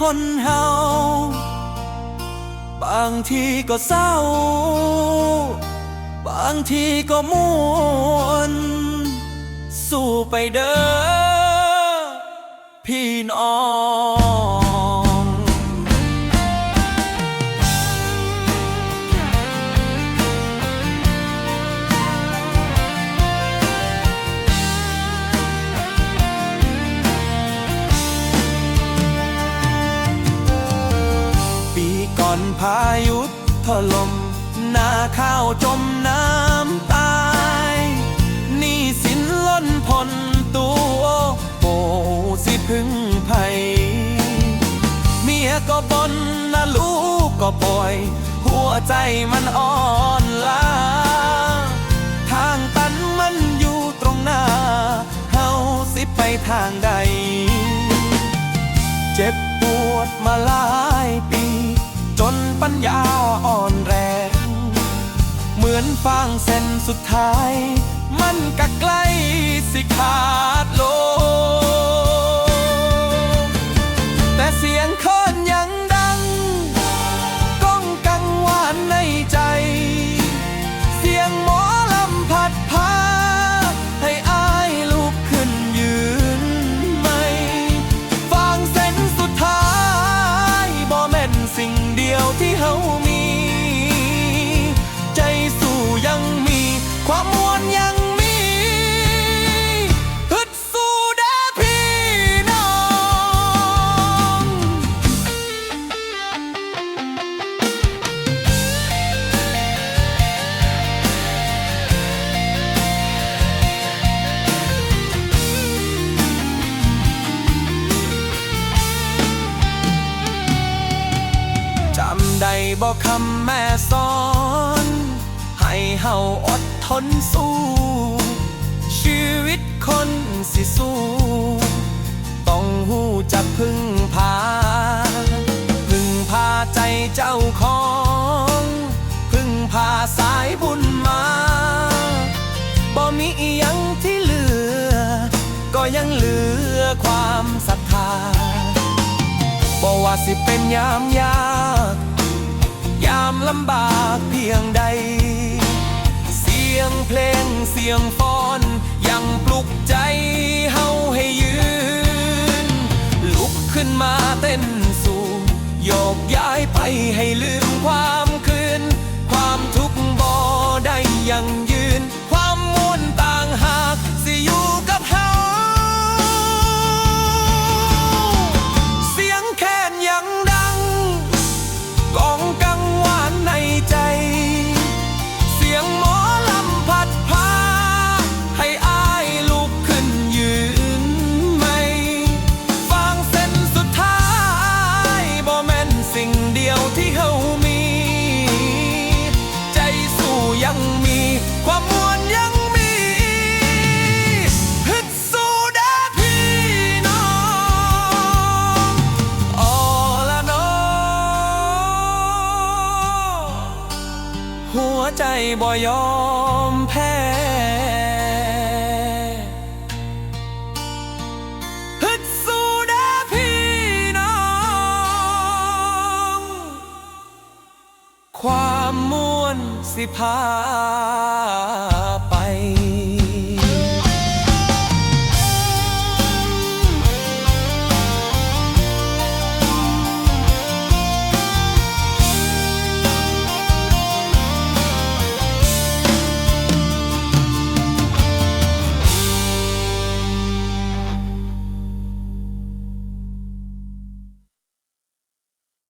คนเฮาบางทีก็เศร้า บางทีก็มวนสู้ไปเด้อพี่น้อง อนพายุถล่มนาข้าวจมน้ำตายนี้สินล้นพ้นตัวโปสิพึ่งภัย เมียก็บนนะลูกก็ป่วย หัวใจมันอ่อนล้าทางตันมันอยู่ตรงหน้า เฮาสิไปทางใด เจ็บ อนฟางเส้นสุดท้าย มันก็ใกล้สิขาดโล จำได้บอกคำแม่สอน ให้เฮาอดทนสู้ ชีวิตคนสิสู้ ต้องหูจักพึ่งพา พึ่งพาใจเจ้าของ พึ่งพาสายบุญมาบ่มีอีหยังที่เหลือ ก็ยังเหลือความศรัทธาบอกว่าสิเป็นยามยากยาม ลำบากเพียงใด เสียงเพลงเสียงฟ้อนยังปลุกใจเฮาให้ยืน ลุกขึ้นมาเต้นสู่โยกย้ายไปให้ลืมความคืน ความทุกข์บ่ได้ยัง ใจบ่ยอมแพ้ฮึดสู้เด้อพี่น้อง ความม่วนสิพา